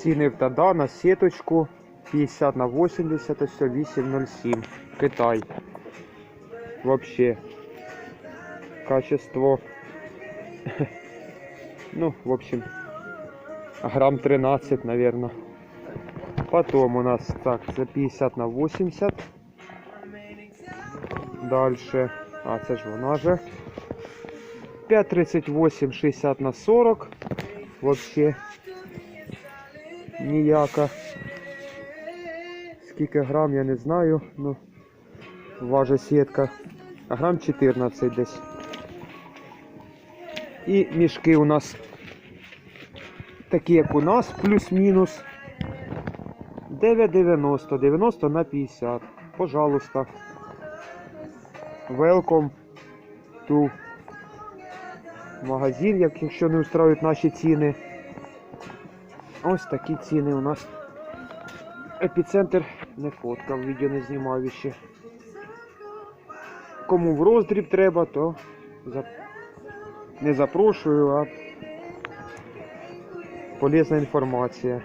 Ціни Тада на сіточку 50 на 80, ось 807. Китай. Вообще. Качество. Ну, в общем, грамм 13, наверное. Потом у нас так, це 50 на 80. Дальше. А, це ж вона же. 5,38, 60 на 40. Вообще ніяка. Скільки грам, я не знаю. Ну, важить сітка. Грам 14 десь. І мішки у нас такі, як у нас, плюс-мінус. 9,90, 90 на 50. Пожалуйста. Welcome to магазин, якщо не устроюють наші ціни. Ось такі ціни у нас. Епіцентр не фоткав, відео не знімав іще. Кому в роздріб треба, то не запрошую, а полезна інформація.